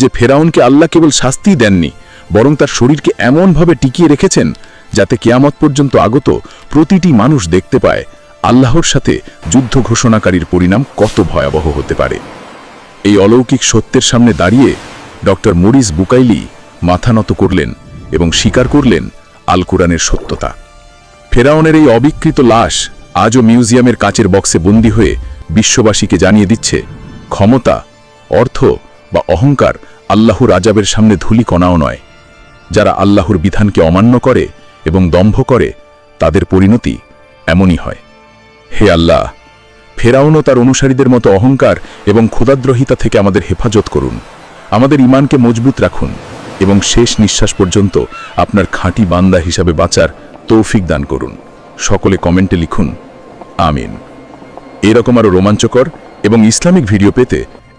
যে ফেরাউনকে আল্লাহ কেবল শাস্তি দেননি, বরং তার শরীরকে এমনভাবে টিকিয়ে রেখেছেন যাতে কেয়ামত পর্যন্ত আগত প্রতিটি মানুষ দেখতে পায় আল্লাহর সাথে যুদ্ধ ঘোষণাকারীর পরিণাম কত ভয়াবহ হতে পারে। এই অলৌকিক সত্যের সামনে দাঁড়িয়ে ডক্টর মরিস বুকাইলি মাথা নত করলেন এবং স্বীকার করলেন আল কোরআনের সত্যতা। ফেরাউনের এই অবিকৃত লাশ আজও মিউজিয়ামের কাচের বক্সে বন্দী হয়ে বিশ্ববাসীকে জানিয়ে দিচ্ছে, ক্ষমতা, অর্থ বা অহংকার আল্লাহর আজাবের সামনে ধুলি কণাও নয়। যারা আল্লাহর বিধানকে অমান্য করে এবং দম্ভ করে, তাদের পরিণতি এমনই হয়। হে আল্লাহ, ফেরাউনও তার অনুসারীদের মতো অহংকার এবং ক্ষুদাদ্রোহিতা থেকে আমাদের হেফাজত করুন। আমাদের ইমানকে মজবুত রাখুন এবং শেষ নিঃশ্বাস পর্যন্ত আপনার খাঁটি বান্দা হিসাবে বাঁচার তৌফিক দান করুন। সকলে কমেন্টে লিখুন, আমিন। এরকম আরও রোমাঞ্চকর এবং ইসলামিক ভিডিও পেতে